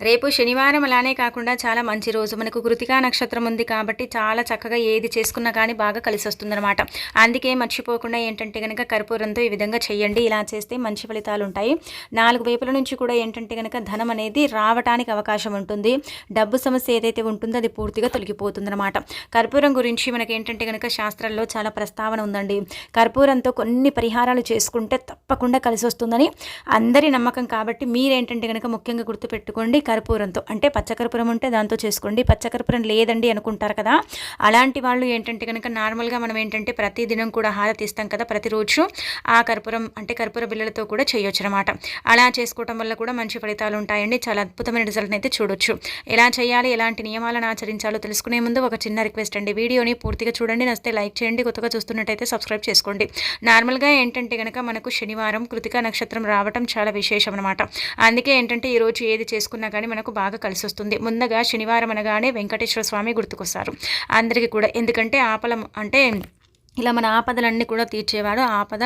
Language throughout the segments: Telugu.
రేపు శనివారం అలానే కాకుండా చాలా మంచి రోజు. మనకు కృతికా నక్షత్రం ఉంది కాబట్టి చాలా చక్కగా ఏది చేసుకున్నా కానీ బాగా కలిసి వస్తుందన్నమాట అందుకే మర్చిపోకుండా ఏంటంటే కనుక కర్పూరంతో ఈ విధంగా చేయండి. ఇలా చేస్తే మంచి ఫలితాలు ఉంటాయి. నాలుగు వైపుల నుంచి కూడా ఏంటంటే కనుక ధనం అనేది రావటానికి అవకాశం ఉంటుంది. డబ్బు సమస్య ఏదైతే ఉంటుందో అది పూర్తిగా తొలగిపోతుందన్నమాట. కర్పూరం గురించి మనకి ఏంటంటే కనుక శాస్త్రాల్లో చాలా ప్రస్తావన ఉందండి. కర్పూరంతో కొన్ని పరిహారాలు చేసుకుంటే తప్పకుండా కలిసి వస్తుందని అందరి నమ్మకం కాబట్టి మీరేంటంటే కనుక ముఖ్యంగా గుర్తుపెట్టుకోండి. కర్పూరంతో అంటే పచ్చకర్పూరం ఉంటే దాంతో చేసుకోండి. పచ్చకర్పూరం లేదండి అనుకుంటారు కదా. అలాంటి వాళ్ళు ఏంటంటే కనుక నార్మల్గా మనం ఏంటంటే ప్రతిదినం కూడా హారతి ఇస్తాం కదా ప్రతిరోజు. ఆ కర్పూరం అంటే కర్పూర బిళ్ళలతో కూడా చేయొచ్చు అనమాట అలా చేసుకోవటం వల్ల కూడా మంచి ఫలితాలు ఉంటాయండి. చాలా అద్భుతమైన రిజల్ట్ని అయితే చూడొచ్చు. ఎలా చేయాలి ఎలాంటి నియమాలను ఆచరించాలో తెలుసుకునే ముందు ఒక చిన్న రిక్వెస్ట్ అండి. వీడియోని పూర్తిగా చూడండి. నస్తే లైక్ చేయండి. కొత్తగా చూస్తున్నట్టయితే సబ్స్క్రైబ్ చేసుకోండి. నార్మల్గా ఏంటంటే కనుక మనకు శనివారం కృతిక నక్షత్రం రావటం చాలా విశేషం అనమాట అందుకే ఏంటంటే ఈరోజు ఏది చేసుకున్నా కానీ మనకు బాగా కలిసి వస్తుంది ముందుగా శనివారం అనగానే వెంకటేశ్వర స్వామి గుర్తుకొస్తారు. అందరికీ కూడా. ఎందుకంటే ఆపలం అంటే ఇలా మన ఆపదలన్నీ కూడా తీర్చేవాడు ఆపద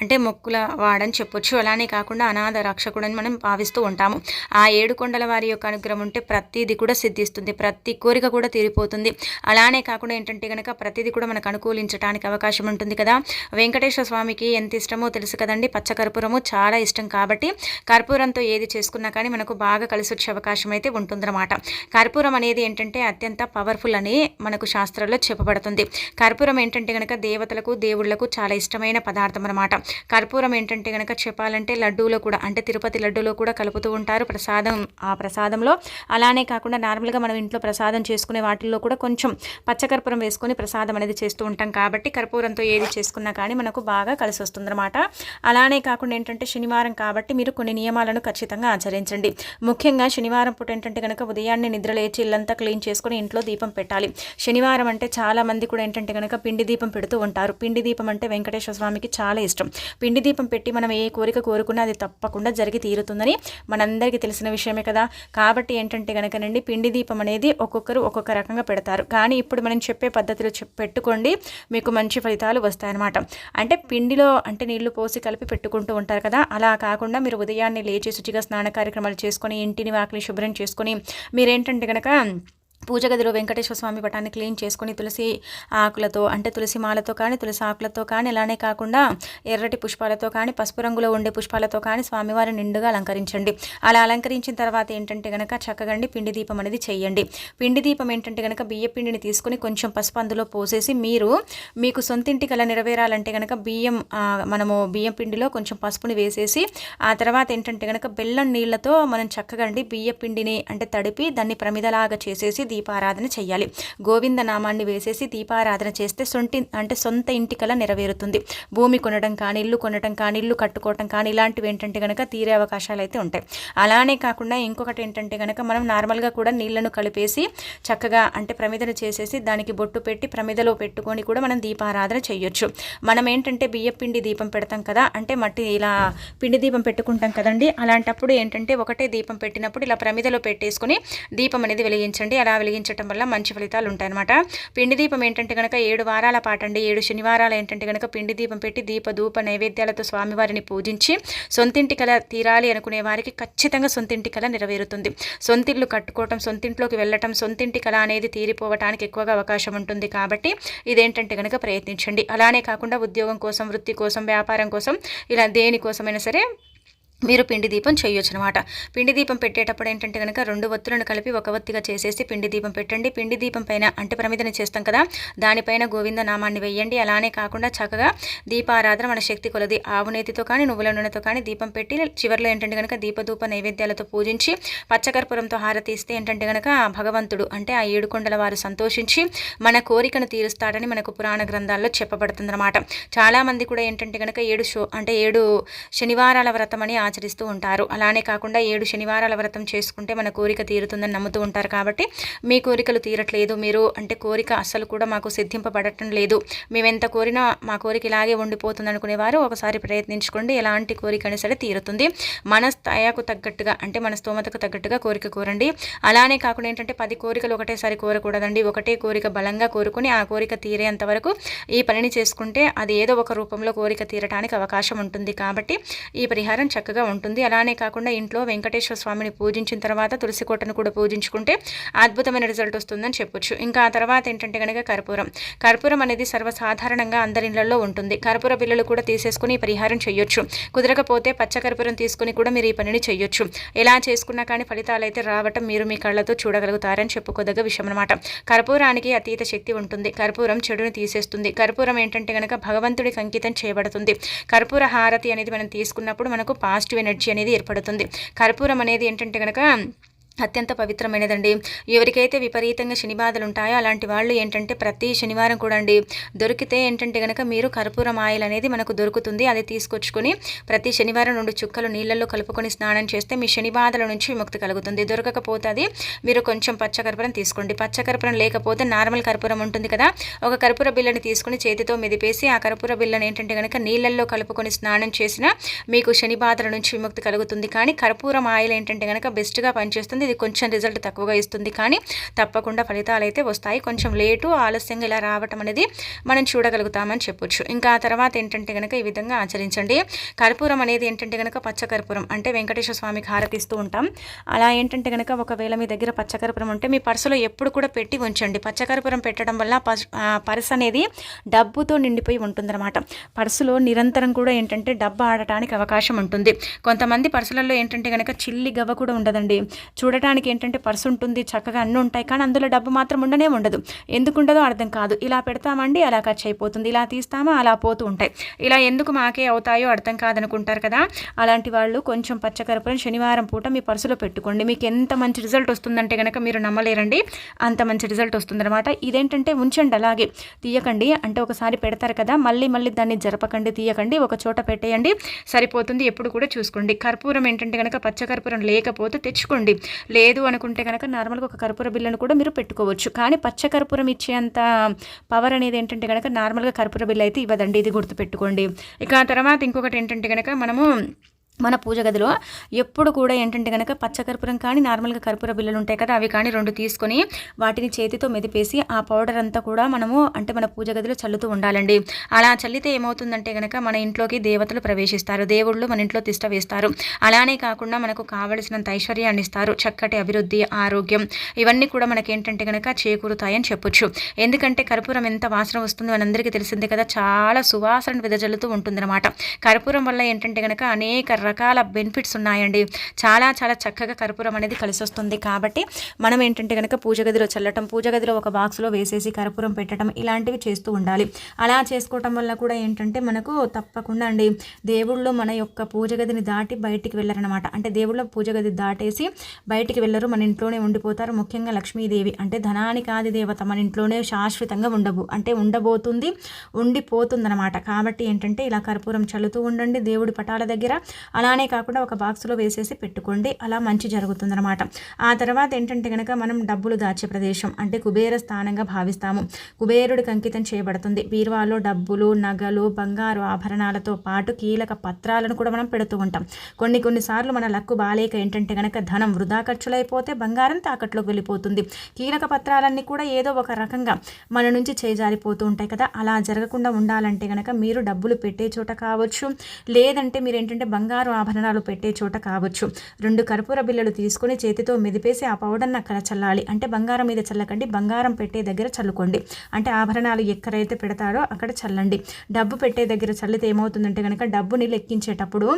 అంటే మొక్కుల వాడని చెప్పొచ్చు. అలానే కాకుండా అనాథ రక్షకుడని మనం భావిస్తూ ఉంటాము. ఆ ఏడు కొండల వారి యొక్క అనుగ్రహం ఉంటే ప్రతిదీ కూడా సిద్ధిస్తుంది. ప్రతి కోరిక కూడా తీరిపోతుంది. అలానే కాకుండా ఏంటంటే కనుక ప్రతిదీ కూడా మనకు అనుకూలించడానికి అవకాశం ఉంటుంది కదా. వెంకటేశ్వర స్వామికి ఎంత ఇష్టమో తెలుసు కదండి. పచ్చ కర్పూరము చాలా ఇష్టం కాబట్టి కర్పూరంతో ఏది చేసుకున్నా కానీ మనకు బాగా కలిసి వచ్చే అవకాశం అయితే ఉంటుందన్నమాట. కర్పూరం అనేది ఏంటంటే అత్యంత పవర్ఫుల్ అని మనకు శాస్త్రాల్లో చెప్పబడుతుంది. కర్పూరం ఏంటంటే కనుక దేవతలకు దేవుళ్ళకు చాలా ఇష్టమైన పదార్థం అనమాట కర్పూరం ఏంటంటే కనుక చెప్పాలంటే లడ్డూలో కూడా అంటే తిరుపతి లడ్డూలో కూడా కలుపుతూ ఉంటారు ప్రసాదం. ఆ ప్రసాదంలో అలానే కాకుండా నార్మల్గా మనం ఇంట్లో ప్రసాదం చేసుకునే వాటిల్లో కూడా కొంచెం పచ్చకర్పూరం వేసుకొని ప్రసాదం అనేది చేస్తూ ఉంటాం. కాబట్టి కర్పూరంతో ఏది చేసుకున్నా కానీ మనకు బాగా కలిసి వస్తుందన్నమాట. అలానే కాకుండా ఏంటంటే శనివారం కాబట్టి మీరు కొన్ని నియమాలను ఖచ్చితంగా ఆచరించండి. ముఖ్యంగా శనివారం పూట ఏంటంటే కనుక ఉదయాన్నే నిద్ర లేచి ఇల్లంతా క్లీన్ చేసుకొని ఇంట్లో దీపం పెట్టాలి. శనివారం అంటే చాలా మంది కూడా ఏంటంటే కనుక పిండి దీపం పెడుతూ ఉంటారు పిండి దీపం అంటే వెంకటేశ్వర స్వామికి చాలా ఇష్టం. పిండి దీపం పెట్టి మనం ఏ కోరిక కోరుకున్నా అది తప్పకుండా జరిగి తీరుతుందని మనందరికీ తెలిసిన విషయమే కదా. కాబట్టి ఏంటంటే కనుకనండి పిండి దీపం అనేది ఒక్కొక్కరు ఒక్కొక్క రకంగా పెడతారు. కానీ ఇప్పుడు మనం చెప్పే పద్ధతిలో పెట్టుకోండి మీకు మంచి ఫలితాలు వస్తాయన్నమాట. అంటే పిండిలో అంటే నీళ్ళు పోసి కలిపి పెట్టుకుంటూ ఉంటారు కదా. అలా కాకుండా మీరు ఉదయాన్నే లేచి శుచిగా స్నాన కార్యక్రమాలు చేసుకొని ఇంటిని వాకిలి శుభ్రం చేసుకొని మీరేంటంటే కనుక పూజ గదిలో వెంకటేశ్వర స్వామి పటాన్ని క్లీన్ చేసుకుని తులసి ఆకులతో అంటే తులసి మాలతో కానీ తులసి ఆకులతో కానీ అలానే కాకుండా ఎర్రటి పుష్పాలతో కానీ పసుపు రంగులో ఉండే పుష్పాలతో కానీ స్వామివారిని నిండుగా అలంకరించండి. అలా అలంకరించిన తర్వాత ఏంటంటే కనుక చక్కగండి పిండి దీపం అనేది చేయండి పిండి దీపం ఏంటంటే కనుక బియ్య పిండిని తీసుకుని కొంచెం పసుపు అందులో పోసేసి మీరు మీకు సొంతింటి కల నెరవేరాలంటే కనుక బియ్యం మనము బియ్యం పిండిలో కొంచెం పసుపుని వేసేసి ఆ తర్వాత ఏంటంటే కనుక బెల్లం నీళ్ళతో మనం చక్కగండి బియ్య పిండిని అంటే తడిపి దాన్ని ప్రమిదలాగా చేసేసి దీపారాధన చేయాలి గోవింద నామాన్ని వేసేసి దీపారాధన చేస్తే సొంటి అంటే సొంత ఇంటికల నెరవేరుతుంది. భూమి కొనడం కానీ ఇల్లు కొనడం కానీ ఇల్లు కట్టుకోవటం కానీ ఇలాంటివి ఏంటంటే కనుక తీరే అవకాశాలు అయితే ఉంటాయి. అలానే కాకుండా ఇంకొకటి ఏంటంటే కనుక మనం నార్మల్గా కూడా నీళ్ళను కలిపేసి చక్కగా అంటే ప్రమిదను చేసేసి దానికి బొట్టు పెట్టి ప్రమిదలో పెట్టుకొని కూడా మనం దీపారాధన చేయొచ్చు మనం ఏంటంటే బియ్య పిండి దీపం పెడతాం కదా అంటే మట్టి ఇలా పిండి దీపం పెట్టుకుంటాం కదండి అలాంటప్పుడు ఏంటంటే ఒకటే దీపం పెట్టినప్పుడు ఇలా ప్రమిదలో పెట్టేసుకొని దీపం అనేది వెలిగించండి. అలా వెలిగించడం వల్ల మంచి ఫలితాలు ఉంటాయన్నమాట. పిండి దీపం ఏంటంటే కనుక ఏడు వారాల పాటండి ఏడు శనివారాలు ఏంటంటే కనుక పిండి దీపం పెట్టి దీప ధూప నైవేద్యాలతో స్వామివారిని పూజించి సొంతింటి కళ తీరాలి అనుకునే వారికి ఖచ్చితంగా సొంతింటి కళ నెరవేరుతుంది. సొంతిల్లు కట్టుకోవటం సొంతింట్లోకి వెళ్ళటం సొంతింటి కళ అనేది తీరిపోవటానికి ఎక్కువగా అవకాశం ఉంటుంది కాబట్టి ఇదేంటంటే కనుక ప్రయత్నించండి. అలానే కాకుండా ఉద్యోగం కోసం వృత్తి కోసం వ్యాపారం కోసం ఇలా దేనికోసమైనా సరే మీరు పిండి దీపం చేయొచ్చు అనమాట పిండి దీపం పెట్టేటప్పుడు ఏంటంటే కనుక రెండు ఒత్తులను కలిపి ఒక ఒత్తిగా చేసేసి పిండి దీపం పెట్టండి. పిండి దీపం పైన అంటే ప్రమిదని చేస్తాం కదా దానిపైన గోవింద నామాన్ని వేయండి. అలానే కాకుండా చక్కగా దీపారాధన మన శక్తి కొలది. ఆవు నేతితో కానీ నువ్వుల నూనెతో కానీ దీపం పెట్టి చివరిలో ఏంటంటే కనుక దీపధూప నైవేద్యాలతో పూజించి పచ్చకర్పూరంతో హారతి ఇస్తే ఏంటంటే కనుక భగవంతుడు అంటే ఆ ఏడుకొండల వారు సంతోషించి మన కోరికను తీరుస్తాడని మనకు పురాణ గ్రంథాల్లో చెప్పబడుతుందన్నమాట. చాలామంది కూడా ఏంటంటే కనుక ఏడు షో అంటే ఏడు శనివారాల వ్రతం అని ఆచరిస్తూ ఉంటారు. అలానే కాకుండా ఏడు శనివారాల వ్రతం చేసుకుంటే మన కోరిక తీరుతుందని నమ్ముతూ ఉంటారు కాబట్టి మీ కోరికలు తీరట్లేదు. మీరు అంటే కోరిక అస్సలు కూడా మాకు సిద్ధింపబడటం లేదు. మేమెంత కోరినా మా కోరిక ఇలాగే ఉండిపోతుంది అనుకునేవారు ఒకసారి ప్రయత్నించుకోండి. ఎలాంటి కోరిక అయినా సరే తీరుతుంది. మన స్థాయికు తగ్గట్టుగా అంటే మన స్తోమతకు తగ్గట్టుగా కోరిక కోరండి. అలానే కాకుండా ఏంటంటే పది కోరికలు ఒకటేసారి కోరకూడదండి. ఒకటే కోరిక బలంగా కోరుకుని ఆ కోరిక తీరేంత వరకు ఈ పనిని చేసుకుంటే అది ఏదో ఒక రూపంలో కోరిక తీరటానికి అవకాశం ఉంటుంది కాబట్టి ఈ పరిహారం చక్కగా చక్కగా ఉంటుంది. అలానే కాకుండా ఇంట్లో వెంకటేశ్వర స్వామిని పూజించిన తర్వాత తులసి కోటను కూడా పూజించుకుంటే అద్భుతమైన రిజల్ట్ వస్తుందని చెప్పొచ్చు. ఇంకా ఆ తర్వాత ఏంటంటే కనుక కర్పూరం. కర్పూరం అనేది సర్వసాధారణంగా అందరి ఇళ్ళలో ఉంటుంది. కర్పూర బిల్లలు కూడా తీసేసుకుని ఈ పరిహారం చేయొచ్చు కుదరకపోతే పచ్చ కర్పూరం తీసుకుని కూడా మీరు ఈ పనిని చేయొచ్చు ఎలా చేసుకున్నా కానీ ఫలితాలు అయితే రావటం మీరు మీ కళ్ళతో చూడగలుగుతారని చెప్పుకోదగ్గ విషయం అనమాట కర్పూరానికి అతీత శక్తి ఉంటుంది. కర్పూరం చెడుని తీసేస్తుంది. కర్పూరం ఏంటంటే కనుక భగవంతుడికి అంకితం చేయబడుతుంది. కర్పూర హారతి అనేది మనం తీసుకున్నప్పుడు మనకు పాజిటివ్ ఎనర్జీ అనేది ఏర్పడుతుంది. కర్పూరం అనేది ఏంటంటే కనుక అత్యంత పవిత్రమైనదండి. ఎవరికైతే విపరీతంగా శని బాధలు ఉంటాయో అలాంటి వాళ్ళు ఏంటంటే ప్రతి శనివారం కూడా అండి దొరికితే ఏంటంటే కనుక మీరు కర్పూరం ఆయిల్ అనేది మనకు దొరుకుతుంది. అది తీసుకొచ్చుకొని ప్రతి శనివారం రెండు చుక్కలు నీళ్ళల్లో కలుపుకొని స్నానం చేస్తే మీ శని బాధల నుంచి విముక్తి కలుగుతుంది. దొరకకపోతే అది మీరు కొంచెం పచ్చకర్పూరం తీసుకోండి. పచ్చకర్పూరం లేకపోతే నార్మల్ కర్పూరం ఉంటుంది కదా ఒక కర్పూర బిల్లని తీసుకుని చేతితో మెదిపేసి ఆ కర్పూర బిల్లని ఏంటంటే కనుక నీళ్ళల్లో కలుపుకొని స్నానం చేసినా మీకు శని బాధల నుంచి విముక్తి కలుగుతుంది. కానీ కర్పూరం ఆయిల్ ఏంటంటే కనుక బెస్ట్గా పనిచేస్తుంది. ఇది కొంచెం రిజల్ట్ తక్కువగా ఇస్తుంది. కానీ తప్పకుండా ఫలితాలు అయితే వస్తాయి. కొంచెం లేటు ఆలస్యంగా ఇలా రావటం అనేది మనం చూడగలుగుతామని చెప్పొచ్చు. ఇంకా ఆ తర్వాత ఏంటంటే కనుక ఈ విధంగా ఆచరించండి. కర్పూరం అనేది ఏంటంటే కనుక పచ్చకర్పూరం అంటే వెంకటేశ్వర స్వామికి హారతిస్తూ ఉంటాం. అలా ఏంటంటే కనుక ఒకవేళ మీ దగ్గర పచ్చకర్పూరం ఉంటే మీ పర్సులో ఎప్పుడు కూడా పెట్టి ఉంచండి. పచ్చకర్పూరం పెట్టడం వల్ల పర్స్ అనేది డబ్బుతో నిండిపోయి ఉంటుందన్నమాట. పర్సులో నిరంతరం కూడా ఏంటంటే డబ్బు ఆడటానికి అవకాశం ఉంటుంది. కొంతమంది పర్సులలో ఏంటంటే కనుక చిల్లి గవ్వ కూడా ఉండదండి. చూడ చూడటానికి ఏంటంటే పర్సు ఉంటుంది చక్కగా అన్నీ ఉంటాయి కానీ అందులో డబ్బు మాత్రం ఉండనే ఉండదు. ఎందుకు ఉండదో అర్థం కాదు. ఇలా పెడతామండి అలా ఖర్చు అయిపోతుంది. ఇలా తీస్తామా అలా పోతూ ఉంటాయి. ఇలా ఎందుకు మాకే అవుతాయో అర్థం కాదనుకుంటారు కదా? అలాంటి వాళ్ళు కొంచెం పచ్చకరపురం శనివారం పూట మీ పర్సులో పెట్టుకోండి. మీకు ఎంత మంచి రిజల్ట్ వస్తుందంటే కనుక మీరు నమ్మలేరండి. అంత మంచి రిజల్ట్ వస్తుందన్నమాట. ఇదేంటంటే ఉంచండి అలాగే. తీయకండి. అంటే ఒకసారి పెడతారు కదా మళ్ళీ మళ్ళీ దాన్ని జరపకండి తీయకండి ఒక చోట పెట్టేయండి. సరిపోతుంది ఎప్పుడు కూడా చూసుకోండి. కర్పూరం ఏంటంటే కనుక పచ్చకర్పూరం లేకపోతే తెచ్చుకోండి. లేదు అనుకుంటే కనుక నార్మల్గా ఒక కర్పూర బిల్లను కూడా మీరు పెట్టుకోవచ్చు. కానీ పచ్చ కర్పూరం ఇచ్చేంత పవర్ అనేది ఏంటంటే కనుక నార్మల్గా కర్పూర బిల్లు అయితే ఇవ్వదండి. ఇది గుర్తుపెట్టుకోండి. ఇక తర్వాత ఇంకొకటి ఏంటంటే కనుక మనము మన పూజ గదిలో ఎప్పుడు కూడా ఏంటంటే కనుక పచ్చకర్పూరం కానీ నార్మల్గా కర్పూర బిల్లలు ఉంటాయి కదా అవి కానీ రెండు తీసుకొని వాటిని చేతితో మెదిపేసి ఆ పౌడర్ అంతా కూడా మనము అంటే మన పూజ గదిలో చల్లుతూ ఉండాలండి. అలా చల్లితే ఏమవుతుందంటే కనుక మన ఇంట్లోకి దేవతలు ప్రవేశిస్తారు. దేవుళ్ళు మన ఇంట్లో తిష్ట వేస్తారు. అలానే కాకుండా మనకు కావలసినంత ఐశ్వర్యాన్ని ఇస్తారు. చక్కటి అభివృద్ధి ఆరోగ్యం ఇవన్నీ కూడా మనకి ఏంటంటే కనుక చేకూరుతాయని చెప్పొచ్చు. ఎందుకంటే కర్పూరం ఎంత వాసన వస్తుందో అని అందరికీ తెలిసిందే కదా చాలా సువాసన విదజల్లుతూ ఉంటుందన్నమాట. కర్పూరం వల్ల ఏంటంటే కనుక అనేక రకాల బెనిఫిట్స్ ఉన్నాయండి. చాలా చాలా చక్కగా కర్పూరం అనేది కలిసి వస్తుంది కాబట్టి మనం ఏంటంటే కనుక పూజ గదిలో చల్లటం పూజ గదిలో ఒక బాక్స్లో వేసేసి కర్పూరం పెట్టడం ఇలాంటివి చేస్తూ ఉండాలి. అలా చేసుకోవటం వల్ల కూడా ఏంటంటే మనకు తప్పకుండా అండి దేవుళ్ళు మన యొక్క పూజ గదిని దాటి బయటికి వెళ్ళరనమాట అంటే దేవుళ్ళ పూజ గది దాటేసి బయటికి వెళ్ళరు మన ఇంట్లోనే ఉండిపోతారు. ముఖ్యంగా లక్ష్మీదేవి అంటే ధనానికి ఆది దేవత మన ఇంట్లోనే శాశ్వతంగా ఉండవు అంటే ఉండబోతుంది ఉండిపోతుందన్నమాట. కాబట్టి ఏంటంటే ఇలా కర్పూరం చల్లుతూ ఉండండి దేవుడి పటాల దగ్గర. అలానే కాకుండా ఒక బాక్స్లో వేసేసి పెట్టుకోండి. అలా మంచి జరుగుతుందన్నమాట. ఆ తర్వాత ఏంటంటే కనుక మనం డబ్బులు దాచే ప్రదేశం అంటే కుబేర స్థానంగా భావిస్తాము. కుబేరుడికి అంకితం చేయబడుతుంది. బీరువాలో డబ్బులు నగలు బంగారు ఆభరణాలతో పాటు కీలక పత్రాలను కూడా మనం పెడుతూ ఉంటాం. కొన్ని కొన్నిసార్లు మన లక్కు బాలేక ఏంటంటే కనుక ధనం వృధా ఖర్చులైపోతే బంగారం తాకట్లోకి వెళ్ళిపోతుంది. కీలక పత్రాలన్నీ కూడా ఏదో ఒక రకంగా మన నుంచి చేజారిపోతూ ఉంటాయి కదా. అలా జరగకుండా ఉండాలంటే కనుక మీరు డబ్బులు పెట్టే చోట కావచ్చు. లేదంటే మీరు ఏంటంటే బంగారు బంగారు ఆభరణాలు పెట్టే చోట కావచ్చు. రెండు కర్పూర బిల్లలు తీసుకుని చేతితో మెదిపేసి ఆ పౌడర్ని అక్కడ చల్లాలి. అంటే బంగారం మీద చల్లకండి బంగారం పెట్టే దగ్గర చల్లుకోండి. అంటే ఆభరణాలు ఎక్కడైతే పెడతారో అక్కడ చల్లండి. డబ్బు పెట్టే దగ్గర చల్లితే ఏమవుతుందంటే కనుక డబ్బుని లెక్కించేటప్పుడు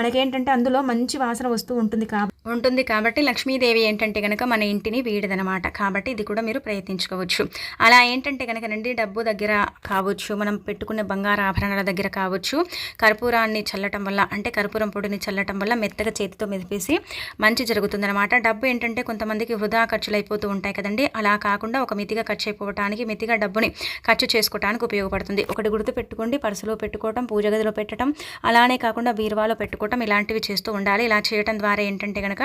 మనకేంటంటే అందులో మంచి వాసన వస్తూ ఉంటుంది కాబట్టి ఉంటుంది కాబట్టి లక్ష్మీదేవి ఏంటంటే కనుక మన ఇంటిని వీడదనమాట. కాబట్టి ఇది కూడా మీరు ప్రయత్నించుకోవచ్చు. అలా ఏంటంటే కనుక నండి డబ్బు దగ్గర కావచ్చు మనం పెట్టుకునే బంగారు ఆభరణాల దగ్గర కావచ్చు కర్పూరాన్ని చల్లటం వల్ల అంటే కర్పూరం పొడిని చల్లటం వల్ల మెత్తగా చేతితో మెదిపేసి మంచి జరుగుతుందనమాట డబ్బు ఏంటంటే కొంతమందికి వృధా ఖర్చులు అయిపోతూ ఉంటాయి కదండి. అలా కాకుండా ఒక మితిగా ఖర్చు అయిపోవటానికి మితిగా డబ్బుని ఖర్చు చేసుకోవడానికి ఉపయోగపడుతుంది. ఒకటి గుర్తు పెట్టుకోండి పర్సులో పెట్టుకోవటం పూజ గదిలో పెట్టడం అలానే కాకుండా బీరువాలో పెట్టుకోవటం ఇలాంటివి చేస్తూ ఉండాలి. ఇలా చేయడం ద్వారా ఏంటంటే కనుక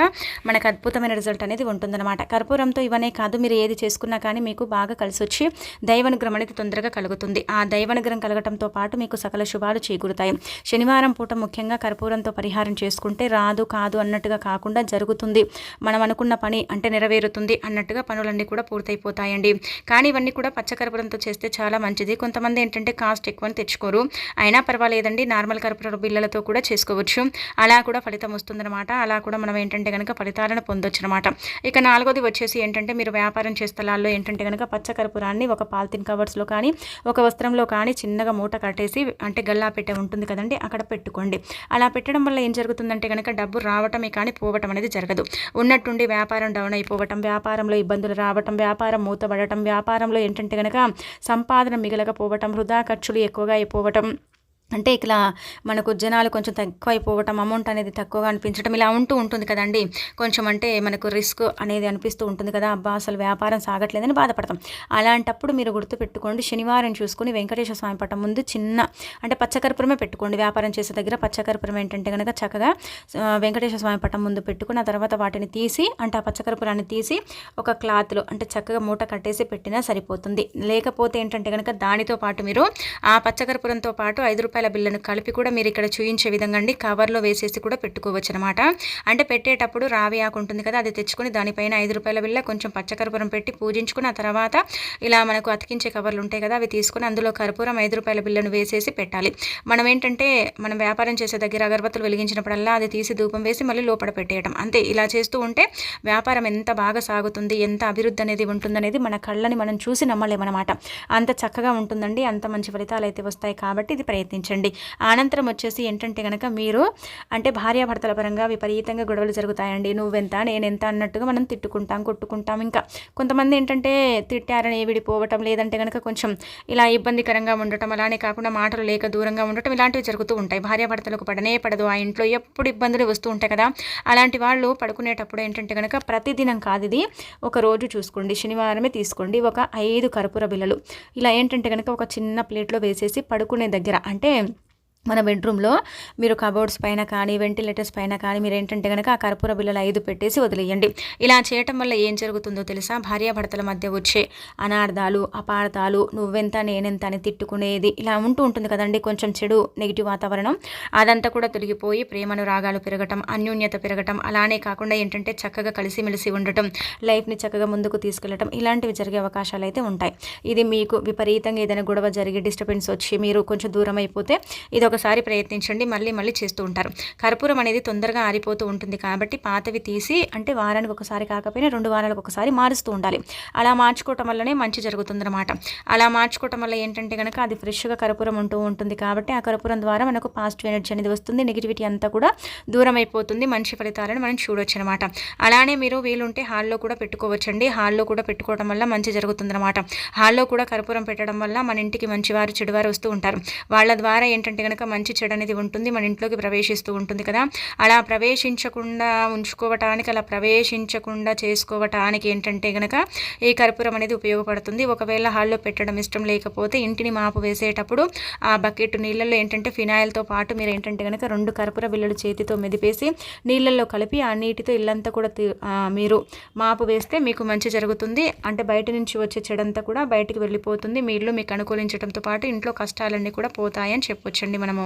మనకు అద్భుతమైన రిజల్ట్ అనేది ఉంటుందన్నమాట. కర్పూరంతో ఇవనే కాదు మీరు ఏది చేసుకున్నా కానీ మీకు బాగా కలిసి వచ్చి దైవనుగ్రహం అనేది తొందరగా కలుగుతుంది. ఆ దైవనుగ్రహం కలగటంతో పాటు మీకు సకల శుభాలు చేకూరుతాయి. శనివారం పూట ముఖ్యంగా కర్పూరంతో పరిహారం చేసుకుంటే రాదు కాదు అన్నట్టుగా కాకుండా జరుగుతుంది. మనం అనుకున్న పని అంటే నెరవేరుతుంది అన్నట్టుగా పనులన్నీ కూడా పూర్తయిపోతాయండి. కానీ ఇవన్నీ కూడా పచ్చకర్పూరంతో చేస్తే చాలా మంచిది. కొంతమంది ఏంటంటే కాస్ట్ ఎక్కువని తెచ్చుకోరు. అయినా పర్వాలేదండి నార్మల్ కర్పూర బిళ్ళలతో కూడా చేసుకోవచ్చు. అలా కూడా ఫలితం వస్తుందన్నమాట. అలా కూడా మనం ఏంటంటే కనుక ఫలితాలను పొందొచ్చు అనమాట ఇక నాలుగోది వచ్చేసి ఏంటంటే మీరు వ్యాపారం చేసే స్థలాల్లో ఏంటంటే కనుక పచ్చకర్పూరాన్ని ఒక పాలిథిన్ కవర్స్లో కానీ ఒక వస్త్రంలో కానీ చిన్నగా మూట కట్టేసి అంటే గల్లా పెట్టే ఉంటుంది కదండి అక్కడ పెట్టుకోండి. అలా పెట్టడం వల్ల ఏం జరుగుతుందంటే కనుక డబ్బు రావటమే కానీ పోవటం అనేది జరగదు. ఉన్నట్టుండి వ్యాపారం డౌన్ అయిపోవటం వ్యాపారంలో ఇబ్బందులు రావటం వ్యాపారం మూతబడటం వ్యాపారంలో ఏంటంటే కనుక సంపాదన మిగలకపోవటం వృధా ఖర్చులు ఎక్కువగా అయిపోవటం అంటే ఇట్లా మనకు జనాలు కొంచెం తక్కువైపోవటం అమౌంట్ అనేది తక్కువగా అనిపించడం ఇలా ఉంటూ ఉంటుంది కదండి. కొంచెం అంటే మనకు రిస్క్ అనేది అనిపిస్తూ ఉంటుంది కదా అబ్బా అసలు వ్యాపారం సాగట్లేదని బాధపడతాం. అలాంటప్పుడు మీరు గుర్తుపెట్టుకోండి శనివారం చూసుకుని వెంకటేశ్వర స్వామి పట్టం ముందు చిన్న అంటే పచ్చకర్పూరమే పెట్టుకోండి. వ్యాపారం చేసే దగ్గర పచ్చకర్పూరం ఏంటంటే కనుక చక్కగా వెంకటేశ్వర స్వామి పట్టం ముందు పెట్టుకుని ఆ తర్వాత వాటిని తీసి అంటే ఆ పచ్చకర్పూరాన్ని తీసి ఒక క్లాత్లో అంటే చక్కగా మూట కట్టేసి పెట్టినా సరిపోతుంది. లేకపోతే ఏంటంటే కనుక దానితో పాటు మీరు ఆ పచ్చకర్పూరంతో పాటు ఐదు రూపాయలు రూపాయల బిల్లును కలిపి కూడా మీరు ఇక్కడ చూయించే విధంగా అండి. కవర్లో వేసేసి కూడా పెట్టుకోవచ్చు అనమాట అంటే పెట్టేటప్పుడు రావి ఆకు ఉంటుంది కదా అది తెచ్చుకొని దానిపైన ఐదు రూపాయల బిల్ల కొంచెం పచ్చకర్పూరం పెట్టి పూజించుకుని ఆ తర్వాత ఇలా మనకు అతికించే కవర్లు ఉంటాయి కదా అవి తీసుకుని అందులో కర్పూరం ఐదు రూపాయల బిల్లును వేసేసి పెట్టాలి. మనం ఏంటంటే మనం వ్యాపారం చేసే దగ్గర అగరబత్తులు వెలిగించినప్పుడల్లా అది తీసి ధూపం వేసి మళ్ళీ లోపల పెట్టేయడం అంతే ఇలా చేస్తూ ఉంటే వ్యాపారం ఎంత బాగా సాగుతుంది ఎంత అభివృద్ధి అనేది ఉంటుందనేది మన కళ్ళని మనం చూసి నమ్మలేమన్నమాట. అంత చక్కగా ఉంటుందండి అంత మంచి ఫలితాలు అయితే వస్తాయి కాబట్టి ఇది ప్రయత్నించండి గమనించండి అనంతరం వచ్చేసి ఏంటంటే కనుక మీరు అంటే భార్యాభర్తల పరంగా విపరీతంగా గొడవలు జరుగుతాయండి. నువ్వెంత నేనెంత అన్నట్టుగా మనం తిట్టుకుంటాం కొట్టుకుంటాం ఇంకా. కొంతమంది ఏంటంటే తిట్టారని విడిపోవటం లేదంటే కనుక కొంచెం ఇలా ఇబ్బందికరంగా ఉండటం అలానే కాకుండా మాటలు లేక దూరంగా ఉండటం ఇలాంటివి జరుగుతూ ఉంటాయి. భార్యాభర్తలకు పడనే పడదు. ఆ ఇంట్లో ఎప్పుడు ఇబ్బందులు వస్తూ ఉంటాయి కదా. అలాంటి వాళ్ళు పడుకునేటప్పుడు ఏంటంటే కనుక ప్రతిదినం కాదు ఇది ఒక రోజు చూసుకోండి. శనివారమే తీసుకోండి. ఒక ఐదు కర్పూర బిల్లలు ఇలా ఏంటంటే కనుక ఒక చిన్న ప్లేట్లో వేసేసి పడుకునే దగ్గర అంటే мы మన బెడ్రూమ్లో మీరు కబోర్డ్స్ పైన కానీ వెంటిలేటర్స్ పైన కానీ మీరు ఏంటంటే కనుక ఆ కర్పూర బిల్లలు ఐదు పెట్టేసి వదిలేయండి. ఇలా చేయటం వల్ల ఏం జరుగుతుందో తెలుసా? భార్యాభర్తల మధ్య వచ్చే అనార్థాలు అపార్థాలు నువ్వెంత నేనెంత అని తిట్టుకునేది ఇలా ఉంటూ ఉంటుంది కదండి. కొంచెం చెడు నెగిటివ్ వాతావరణం అదంతా కూడా తొలగిపోయి ప్రేమను రాగాలు పెరగటం అన్యోన్యత పెరగటం అలానే కాకుండా ఏంటంటే చక్కగా కలిసిమెలిసి ఉండటం లైఫ్ని చక్కగా ముందుకు తీసుకెళ్ళటం ఇలాంటివి జరిగే అవకాశాలు అయితే ఉంటాయి. ఇది మీకు విపరీతంగా ఏదైనా గొడవ జరిగి డిస్టర్బెన్స్ వచ్చి మీరు కొంచెం దూరం అయిపోతే ఇది ఒక ఒకసారి ప్రయత్నించండి మళ్ళీ మళ్ళీ చేస్తూ ఉంటారు. కర్పూరం అనేది తొందరగా ఆరిపోతూ ఉంటుంది కాబట్టి పాతవి తీసి అంటే వారానికి ఒకసారి కాకపోయినా రెండు వారాలకు ఒకసారి మారుస్తూ ఉండాలి. అలా మార్చుకోవటం వల్లనే మంచి జరుగుతుందన్నమాట. అలా మార్చుకోవటం వల్ల ఏంటంటే కనుక అది ఫ్రెష్గా కర్పూరం ఉంటూ ఉంటుంది కాబట్టి ఆ కర్పూరం ద్వారా మనకు పాజిటివ్ ఎనర్జీ అనేది వస్తుంది నెగిటివిటీ అంతా కూడా దూరం అయిపోతుంది మంచి ఫలితాలను మనం చూడొచ్చు అనమాట అలానే మీరు వీలుంటే హాల్లో కూడా పెట్టుకోవచ్చండి. హాల్లో కూడా పెట్టుకోవడం వల్ల మంచి జరుగుతుందన్నమాట. హాల్లో కూడా కర్పూరం పెట్టడం వల్ల మన ఇంటికి మంచివారు చెడువారు వస్తూ ఉంటారు. వాళ్ళ ద్వారా ఏంటంటే కనుక మంచి చెడు అనేది ఉంటుంది మన ఇంట్లోకి ప్రవేశిస్తూ ఉంటుంది కదా. అలా ప్రవేశించకుండా ఉంచుకోవటానికి అలా ప్రవేశించకుండా చేసుకోవటానికి ఏంటంటే కనుక ఈ కర్పూరం అనేది ఉపయోగపడుతుంది. ఒకవేళ హాల్లో పెట్టడం ఇష్టం లేకపోతే ఇంటిని మాపు వేసేటప్పుడు ఆ బకెట్ నీళ్ళల్లో ఏంటంటే ఫినాయిల్తో పాటు మీరు ఏంటంటే కనుక రెండు కర్పూర బిల్లలు చేతితో మెదిపేసి నీళ్ళల్లో కలిపి ఆ నీటితో ఇల్లంతా కూడా మీరు మాపు వేస్తే మీకు మంచి జరుగుతుంది. అంటే బయట నుంచి వచ్చే చెడంతా కూడా బయటికి వెళ్ళిపోతుంది. మీ ఇల్లు మీకు అనుకూలించడంతో పాటు ఇంట్లో కష్టాలన్నీ కూడా పోతాయని చెప్పొచ్చండి మనము